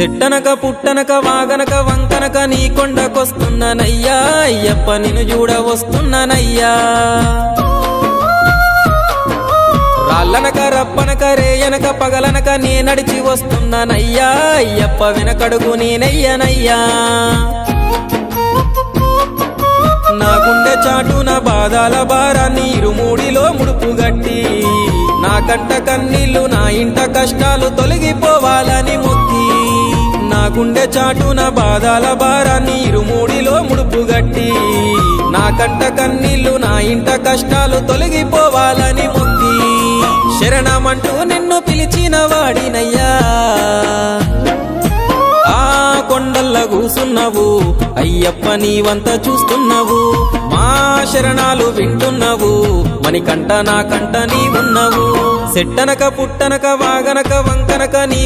సెట్టనక పుట్టనక వాగనక వంకనక నీ కొండకొస్తున్నానయ్యా అయ్యప్ప నిన్ను చూడ వస్తున్నానయ్యా రాళ్ళనక రప్పనక రేయనక పగలనక నే నడిచి వస్తున్నానయ్యా అయ్యప్ప వెనకడుగు నేనయ్యనయ్యా నా గుండె చాటున బాధాల భారాన్ని ఇరుమూడిలో ముడుపు గట్టి. నా కంట కన్నీళ్ళు నా ఇంట కష్టాలు తొలగిపోవాలి గుండె చాటున బాధల భారాన్ని ఇరుమూడిలో ముడుపు గట్టి. నా కంట కన్నీళ్ళు నా ఇంట కష్టాలు తొలగిపోవాలని మొక్కి శరణమంటూ నిన్ను పిలిచిన వాడినయ్యా. ఆ కొండల్ల కూసున్నావు అయ్యప్ప నీవంత చూస్తున్నావు. మా శరణాలు వింటున్నావు మణికంట నా కంట నీ సెట్టనక పుట్టనక వాగనక వంకనక నీ